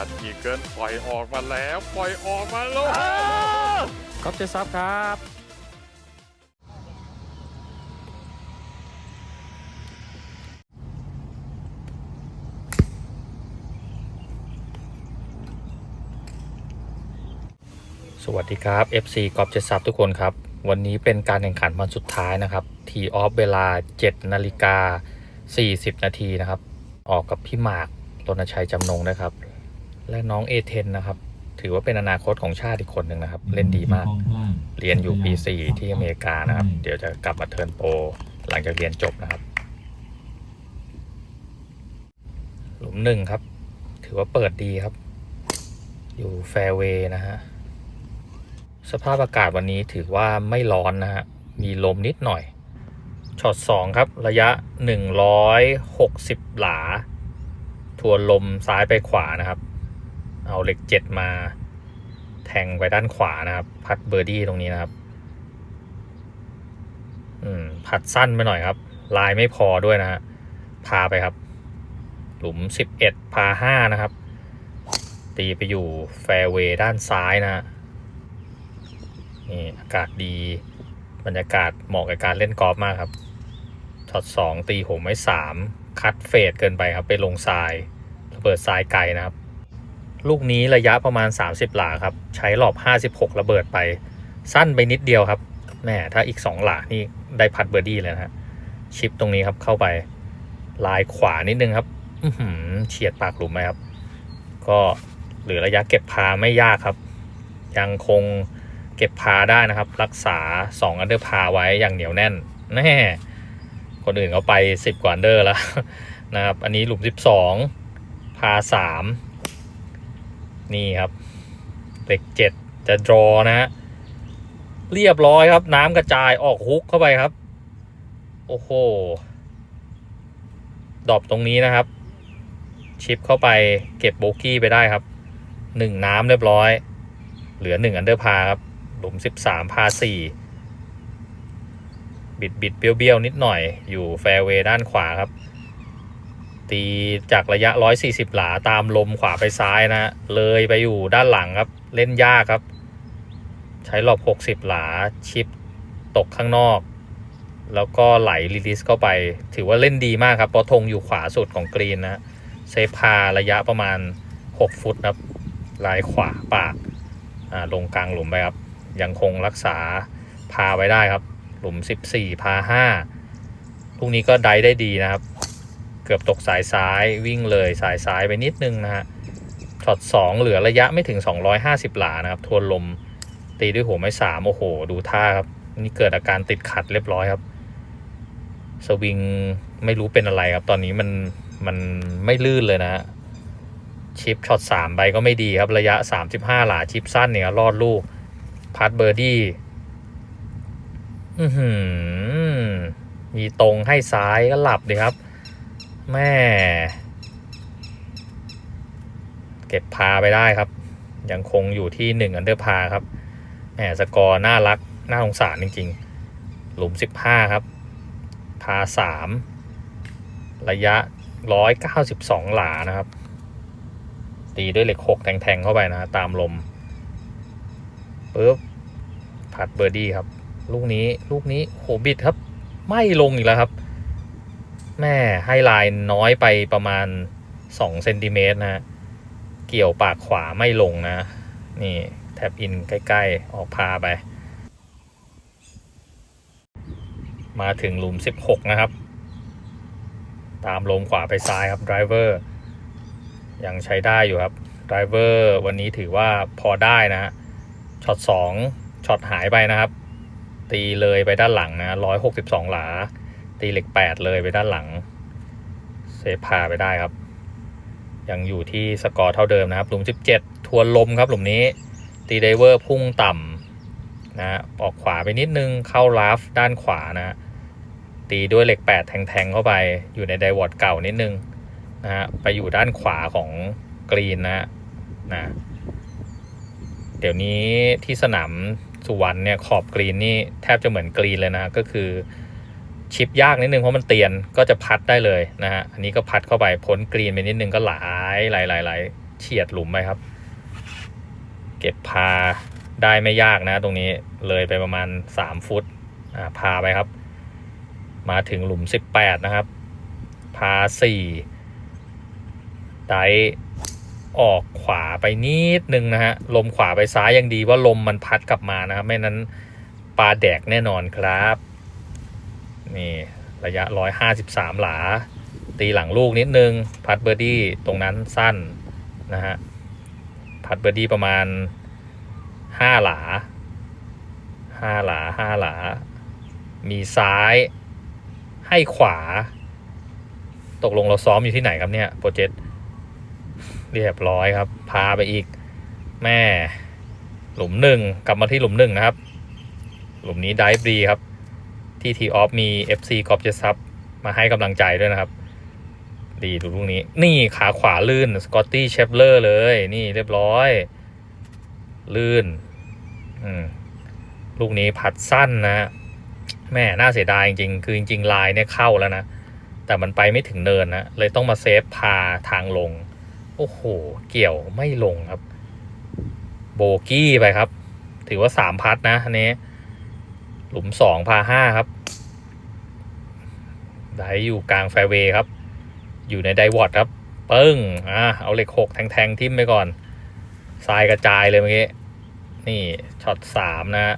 พัดอีเกิลปล่อยออกมาแล้ว ปล่อยออกมาแล้วก๊อฟเจซับครับ สวัสดีครับ FC กอล์ฟเจซับทุกคนครับ วันนี้เป็นการแข่งขันวันสุดท้ายนะครับ ทีออฟเวลา 7 นาฬิกา 40 นาทีนะครับ ออกกับพี่หมากรณชัยจำนงนะครับ และน้องเอเทนนะครับ ถือว่าเป็นอนาคตของชาติอีกคนหนึ่งนะครับ เล่นดีมาก เรียนอยู่ปี 4 ที่อเมริกานะครับ เดี๋ยวจะกลับมาเทิร์นโปรหลังจากเรียนจบนะครับ หลุมหนึ่งครับ ถือว่าเปิดดีครับ อยู่แฟร์เวย์นะฮะ สภาพอากาศวันนี้ถือว่าไม่ร้อนนะฮะ มีลมนิดหน่อย ช็อตสองครับ ระยะ 160 หลา ทวนลมซ้ายไปขวานะครับ เอาเหล็กเจ็ดมาแทงไปด้านขวานะครับ พัดเบอร์ดี้ตรงนี้นะครับ อืม พัดสั้นไปหน่อยครับ ลายไม่พอด้วยนะฮะ พาไปครับ หลุม11พา5นะครับ ตีไปอยู่แฟร์เวย์ด้านซ้ายนะฮะ นี่อากาศดี บรรยากาศเหมาะกับการเล่นกอล์ฟมากครับช็อต2ตีโหมไว้3คัดเฟดเกินไปครับ ไปลงทรายระเบิดทรายไกลนะครับ ลูกนี้ระยะประมาณ 30 หลาครับ ใช้หลอบ 56 ระเบิดไป สั้นไปนิดเดียวครับแม่ถ้าอีก 2 หลานี่ได้พัดเบอร์ดี้เลยนะฮะชิปตรงนี้ครับเข้าไปลายขวานิดนึงครับเฉียดปากหลุมไหมครับ ก็เหลือระยะเก็บพาไม่ยากครับ ยังคงเก็บพาได้นะครับ รักษา 2 อันเดอร์พาไว้อย่างเหนียวแน่นแน่คนอื่นเขาไป 10 กว่าอันเดอร์แล้วนะครับ อันนี้หลุม 12 พา 3 นี่ครับเหล็ก7จะดรอนะฮะเรียบร้อยครับ น้ำกระจายออกฮุกเข้าไปครับ โอ้โหดอปตรงนี้นะครับ ชิปเข้าไปเก็บโบกี้ไปได้ครับหนึ่งน้ำเรียบร้อย เหลือหนึ่งอันเดอร์พาครับหลุมสิบสามพาสี่บิดบิดเบี้ยวเบี้ยวนิดหน่อยอยู่แฟร์เวย์ด้านขวาครับ ตีจากระยะ 140 หลาตามลมขวาไปซ้ายนะเลยไปอยู่ด้านหลังครับเล่นยากครับ ใช้รอบ60 หลาชิปตกข้างนอก แล้วก็ไหลรีลิสเข้าไป ถือว่าเล่นดีมากครับเพราะธงอยู่ขวาสุดของกรีนนะเซฟพาระยะประมาณ 6 ฟุตครับลายขวาปากอ่าลงกลางหลุมไปครับ ยังคงรักษาพาไว้ได้ครับ หลุม 14 พา 5ลูกนี้ก็ได้ได้ดีนะครับ กือบตกสายซ้ายวิ่งเลยสายซ้ายไปนิดนึงนะฮะช็อต2เหลือระยะไม่ถึง 250 หลานะครับทวนลมตีด้วยหัวไม้สามโอ้โห ดูท่าครับ นี่เกิดอาการติดขัดเรียบร้อยครับ สวิงไม่รู้เป็นอะไรครับ ตอนนี้มันมันไม่ลื่นเลยนะฮะชิปช็อตสามใบก็ไม่ดีครับ ระยะ 35 หลาชิปสั้นเนี่ยรอดลูกพัดเบอร์ดี้อือหือมีตรงให้ซ้ายก็หลับดีครับ แม่เก็บพาไปได้ครับ ยังคงอยู่ที่หนึ่งอันเดอร์พาครับแหมสกอร์น่ารัก น่าสงสารจริง ๆ หลุม15ครับ พา3ระยะ192หลานะครับ ตีด้วยเหล็ก6แทง ๆ เข้าไปนะ ตามลมปุ๊บพัดเบอร์ดี้ครับ ลูกนี้ลูกนี้โหบิดครับ ไม่ลงอีกแล้วครับ แม่ให้ลายน้อยไปประมาณ2เซนติเมตรนะฮะเกี่ยวปากขวาไม่ลงนะ นี่แท็บอินใกล้ๆ ออกพาไป มาถึงหลุม 16 นะครับ ตามลมขวาไปซ้ายครับไดรเวอร์ยังใช้ได้อยู่ครับไดรเวอร์วันนี้ถือว่าพอได้นะฮะช็อต2ช็อตหายไปนะครับ ตีเลยไปด้านหลังนะ 162 หลา ตีเหล็ก8เลยไปด้านหลัง เซฟพาไปได้ครับ ยังอยู่ที่สกอร์เท่าเดิมนะครับ หลุม 17 ทวนลมครับหลุมนี้ ตีไดเวอร์พุ่งต่ำนะออกขวาไปนิดนึงเข้าลาฟด้านขวานะตีด้วยเหล็ก8แทงๆเข้าไปอยู่ในไดวอร์ดเก่านิดนึงนะฮะไปอยู่ด้านขวาของกรีนนะนะเดี๋ยวนี้ที่สนามสุวรรณเนี่ยขอบกรีนนี่แทบจะเหมือนกรีนเลยนะ ก็คือ ชิปยากนิดนึงเพราะมันเตียนก็จะพัดได้เลยนะฮะอันนี้ก็พัดเข้าไปพ้นกรีนไปนิดนึงก็ไหลไหลไหลไหลเฉียดหลุมไปครับ เก็บพาได้ไม่ยากนะ ตรงนี้เลยไปประมาณ 3 ฟุตอ่าพาไปครับ มาถึงหลุม 18 นะครับ พา4ไดออกขวาไปนิดนึงนะฮะลมขวาไปซ้ายยังดีว่าลมมันพัดกลับมานะครับไม่นั้นปลาแดกแน่นอนครับ นี่ระยะ 153 หลา ตีหลังลูกนิดนึง พัดเบอร์ดี้ตรงนั้นสั้นนะฮะ พัดเบอร์ดี้ประมาณ 5 หลา 5 หลา 5 หลา มีซ้ายให้ขวา ตกลงเราซ้อมอยู่ที่ไหนครับเนี่ย โปรเจกต์เรียบร้อยครับ พาไปอีก แม่ หลุมหนึ่งกลับมาที่หลุมหนึ่งนะครับ หลุมนี้ไดฟ์ดีครับ ที่ทีออฟมี FC กอบเจซับมาให้กำลังใจด้วยนะครับ ดีดูลูกนี้ นี่ขาขวาลื่นสกอตตี้เชฟเลอร์เลย นี่เรียบร้อย ลื่นอืมลูกนี้พัดสั้นนะ แม่น่าเสียดายจริงๆ คือจริงๆ ลายเนี่ยเข้าแล้วนะ แต่มันไปไม่ถึงเนินนะ เลยต้องมาเซฟพาทางลง โอ้โห เกี่ยวไม่ลงครับ โบกี้ไปครับ ถือว่าสามพัดนะอันนี้ หลุมสองพาห้าครับ ได้อยู่กลางแฟเวย์ครับ อยู่ในไดวอตครับ เปึ้ง อะเอาเหล็กหกแทงๆ ทิ่มไปก่อน ทรายกระจายเลยเมื่อกี้ นี่ช็อตสามนะ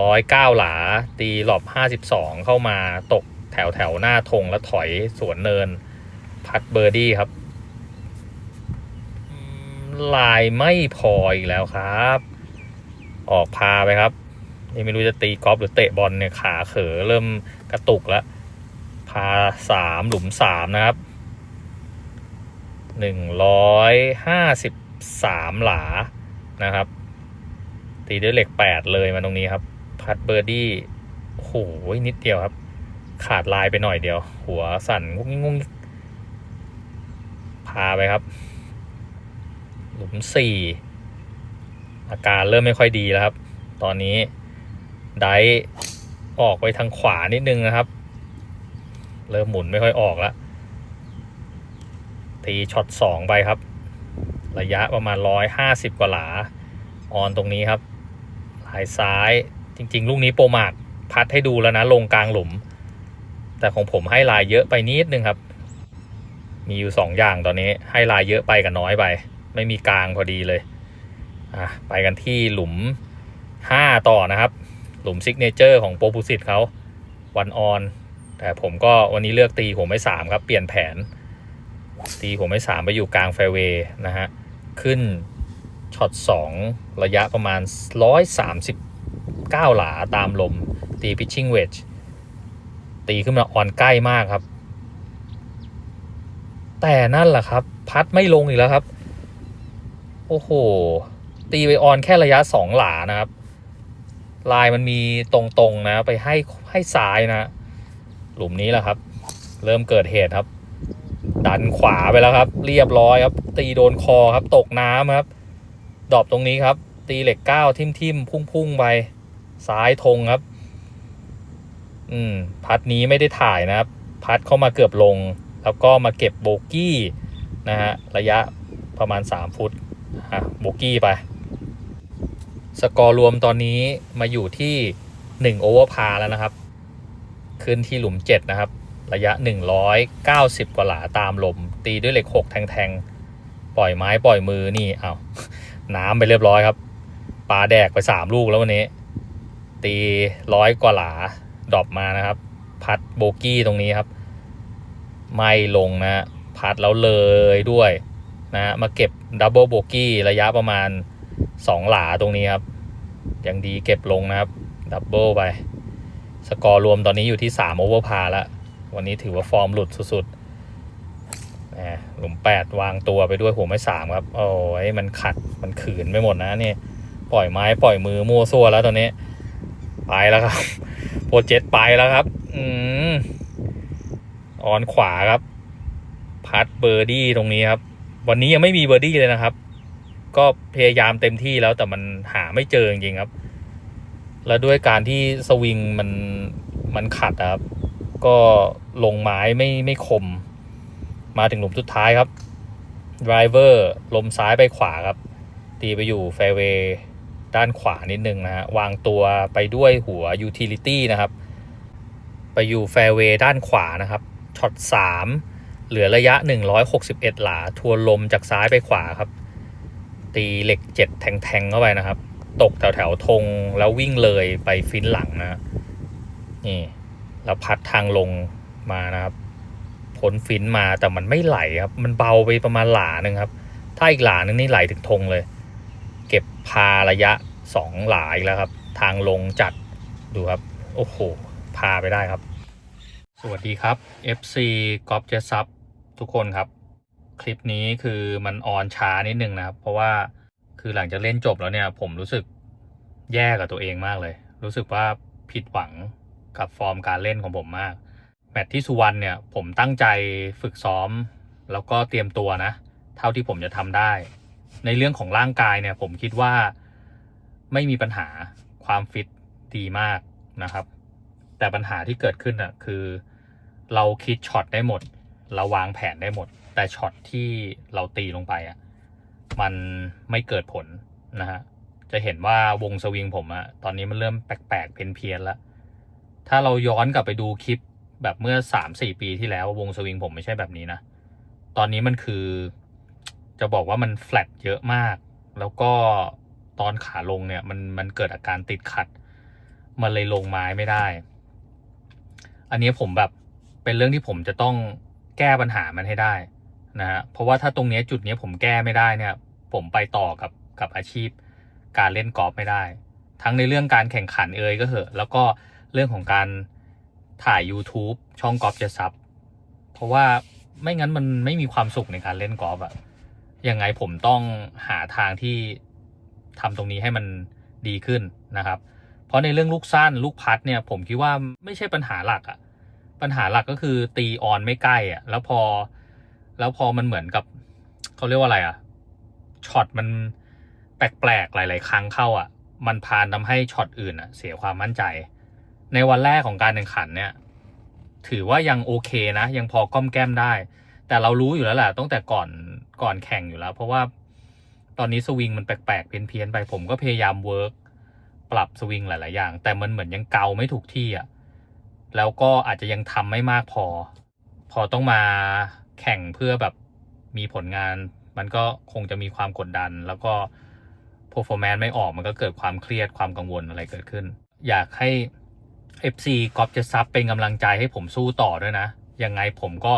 ร้อยเก้าหลา ตีหลบห้าสิบสองเข้ามาตกแถวแถวหน้าธงแล้วถอยสวนเนิน พัดเบอร์ดี้ครับ ลายไม่พออีกแล้วครับ ออกพาไปครับ นี่ไม่รู้จะตีกอล์ฟหรือเตะบอลเนี่ยขาเขอเริ่มกระตุกแล้วพาสามหลุมสามนะครับหนึ่งร้อยห้าสิบสามหลานะครับ ตีด้วยเหล็กแปดเลยมาตรงนี้ครับ พัดเบอร์ดี้โอ้โหนิดเดียวครับ ขาดลายไปหน่อยเดียว หัวสั่นงุ้งงุ้งพาไปครับ หลุมสี่อาการเริ่มไม่ค่อยดีแล้วครับ ตอนนี้ ไดออกไปทางขวานิดนึงนะครับ เริ่มหมุนไม่ค่อยออกแล้วตีช็อตสองไปครับ ระยะประมาณร้อยห้าสิบกว่าหลา ออนตรงนี้ครับลายซ้ายจริง ๆ ลูกนี้โปรมากพัดให้ดูแล้วนะ ลงกลางหลุม แต่ของผมให้ลายเยอะไปนิดนึงครับ มีอยู่สองอย่างตอนนี้ให้ลายเยอะไปกับน้อยไป ไม่มีกลางพอดีเลยอะไปกันที่หลุมห้าต่อนะครับ หลุมซิกเนเจอร์ของโปรปูสิตเขาวันออน แต่ผมก็วันนี้เลือกตีผมไม่สามครับ เปลี่ยนแผน ตีผมไม่สามไปอยู่กลางแฟเวย์นะฮะ ขึ้นช็อตสองระยะประมาณ 139 หลาตามลม ตีพิชชิ่งเวจตีขึ้นมาออนใกล้มากครับ แต่นั่นแหละครับ พัดไม่ลงอีกแล้วครับ โอ้โห ตีไปออนแค่ระยะสองหลานะครับ ลายมันมีตรงๆนะ ไปให้ให้ซ้ายนะ หลุมนี้แหละครับ เริ่มเกิดเหตุครับ ดันขวาไปแล้วครับ เรียบร้อยครับ ตีโดนคอครับ ตกน้ำครับ ดอปตรงนี้ครับ ตีเหล็กเก้าทิมทิมพุ่งพุ่งๆไปซ้ายธงครับ อืม พัดนี้ไม่ได้ถ่ายนะครับ พัดเข้ามาเกือบลง แล้วก็มาเก็บโบกี้นะฮะระยะประมาณ 3 ฟุตอะโบกี้ไป สกอร์รวมตอนนี้มาอยู่ที่ 1 โอเวอร์พาแล้วนะครับ ขึ้นที่หลุม 7 นะครับ ระยะ 190 กว่าหลาตามลม ตีด้วยเหล็ก 6 แทงๆ ปล่อยไม้ปล่อยมือนี่เอาน้ำไปเรียบร้อยครับปลาแดกไป 3 ลูกแล้ววันนี้ ตีร้อยกว่าหลาดรอปมานะครับ พัดโบกี้ตรงนี้ครับ ไม่ลงนะพัดแล้วเลยด้วยนะมาเก็บดับเบิลโบกี้ระยะประมาณ 2หลาตรงนี้ครับ ยังดีเก็บลงนะครับ ดับเบิลไป สกอร์รวมตอนนี้อยู่ที่3โอเวอร์พาแล้ว วันนี้ถือว่าฟอร์มหลุดสุดๆแหมหลุม8วางตัวไปด้วยหัวไม้สามครับ โอ้ยมันขัดมันขืนไปหมดนะนี่ ปล่อยไม้ปล่อยมือมั่วซั่วแล้วตอนนี้ ไปแล้วครับ โปรเจกต์ไปแล้วครับ อืมออนขวาครับ พัดเบอร์ดี้ตรงนี้ครับ วันนี้ยังไม่มีเบอร์ดี้เลยนะครับ ก็พยายามเต็มที่แล้วแต่มันหาไม่เจอจริงครับ แล้วด้วยการที่สวิงมันมันขัดครับ ก็ลงไม้ไม่ไม่คม มาถึงหลุมสุดท้ายครับดรเวอร์ลมซ้ายไปขวาครับ ตีไปอยู่แฟเวย์ด้านขวานิดนึงนะฮะ วางตัวไปด้วยหัวยูทิลิตี้นะครับ ไปอยู่แฟเวย์ด้านขวานะครับช็อต3เหลือระยะ 161 หลา ทวนลมจากซ้ายไปขวาครับ ตีเหล็ก7แทงๆเข้าไปนะครับ ตกแถวแถวๆธงแล้ววิ่งเลยไปฟินหลังนะนี่แล้วพัดทางลงมานะครับพ้นฟินมาแต่มันไม่ไหลครับ มันเบาไปประมาณหลาหนึ่งครับ ถ้าอีกหลานึงนี่ไหลถึงธงเลย เก็บพาระยะสองหลาอีกแล้วครับ ทางลงจัดดูครับ โอ้โห พาไปได้ครับ สวัสดีครับ FC กอล์ฟเจซับทุกคนครับ คลิปนี้คือมันออนช้านิดนึงนะครับ เพราะว่าคือหลังจากเล่นจบแล้วเนี่ย ผมรู้สึกแย่กับตัวเองมากเลย รู้สึกว่าผิดหวังกับฟอร์มการเล่นของผมมาก แมตช์ที่สุวรรณเนี่ย ผมตั้งใจฝึกซ้อม แล้วก็เตรียมตัวนะ เท่าที่ผมจะทำได้ ในเรื่องของร่างกายเนี่ย ผมคิดว่าไม่มีปัญหาความฟิตดีมากนะครับ แต่ปัญหาที่เกิดขึ้นอะคือ เราคิดช็อตได้หมด เราวางแผนได้หมด แต่ช็อตที่เราตีลงไปอะมันไม่เกิดผลนะฮะจะเห็นว่าวงสวิงผมอะตอนนี้มันเริ่มแปลกๆเพี้ยนๆแล้วถ้าเราย้อนกลับไปดูคลิปแบบเมื่อสามสี่ปีที่แล้ววงสวิงผมไม่ใช่แบบนี้นะ ตอนนี้มันคือ จะบอกว่ามันแฟลตเยอะมาก แล้วก็ตอนขาลงเนี่ยมันมันเกิดอาการติดขัด มันเลยลงไม้ไม่ได้ อันนี้ผมแบบเป็นเรื่องที่ผมจะต้องแก้ปัญหามันให้ได้ นะฮะเพราะว่าถ้าตรงนี้จุดนี้ผมแก้ไม่ได้เนี่ย ผมไปต่อกับกับอาชีพ การเล่นกอล์ฟไม่ได้ ทั้งในเรื่องการแข่งขันเอ่ยก็เหอะ แล้วก็เรื่องของการถ่าย YouTube ช่องกอล์ฟจะซับเพราะว่าไม่งั้นมันไม่มีความสุขในการเล่นกอล์ฟอะยังไงผมต้องหาทางที่ทำตรงนี้ให้มันดีขึ้นนะครับ เพราะในเรื่องลูกสั้นลูกพัดเนี่ยผมคิดว่าไม่ใช่ปัญหาหลักอะปัญหาหลักก็คือตีออนไม่ใกล้อะแล้วพอ แล้วพอมันเหมือนกับเขาเรียกว่าอะไรอะช็อตมันแปลกๆหลาย ๆ ครั้งเข้าอะมันพานทำให้ช็อตอื่นอะเสียความมั่นใจ ในวันแรกของการแข่งขันเนี่ย ถือว่ายังโอเคนะ ยังพอก้อมแก้มได้ แต่เรารู้อยู่แล้วแหละตั้งแต่ก่อนก่อนแข่งอยู่แล้ว เพราะว่าตอนนี้สวิงมันแปลกๆเพี้ยนๆไปผมก็พยายามเวิร์กปรับสวิงหลาย ๆ อย่าง แต่มันเหมือนยังเกาไม่ถูกที่อะแล้วก็อาจจะยังทำไม่มากพอ พอต้องมา แข่งเพื่อแบบมีผลงาน มันก็คงจะมีความกดดัน แล้วก็ performance ไม่ออกมันก็เกิดความเครียดความกังวลอะไรเกิดขึ้น อยากให้ FC กอล์ฟจะซับเป็นกำลังใจให้ผมสู้ต่อด้วยนะ ยังไงผมก็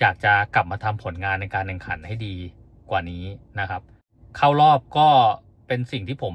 อยากจะกลับมาทำผลงานในการแข่งขันให้ดีกว่านี้นะครับ เข้ารอบก็เป็นสิ่งที่ผม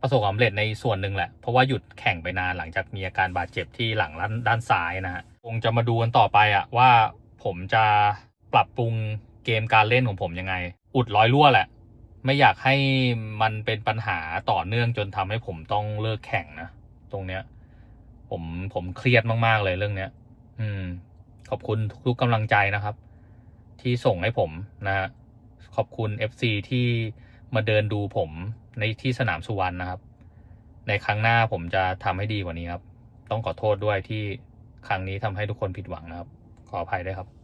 ประสบความสำเร็จในส่วนหนึ่งแหละ เพราะว่าหยุดแข่งไปนานหลังจากมีอาการบาดเจ็บที่หลังด้านซ้ายนะฮะคงจะมาดูกันต่อไปอะว่า ผมจะปรับปรุงเกมการเล่นของผมยังไง อุดร้อยรั่วแหละ ไม่อยากให้มันเป็นปัญหาต่อเนื่องจนทำให้ผมต้องเลิกแข่งนะ ตรงเนี้ย ผมผมเครียดมาก ๆ เลยเรื่องเนี้ย อืม ขอบคุณทุกๆกำลังใจนะครับ ที่ส่งให้ผมนะฮะขอบคุณ FC ที่มาเดินดูผมในที่สนามสุวรรณนะครับ ในครั้งหน้าผมจะทำให้ดีกว่านี้ครับ ต้องขอโทษด้วยที่ครั้งนี้ทำให้ทุกคนผิดหวังนะครับ ขออภัยด้วยครับ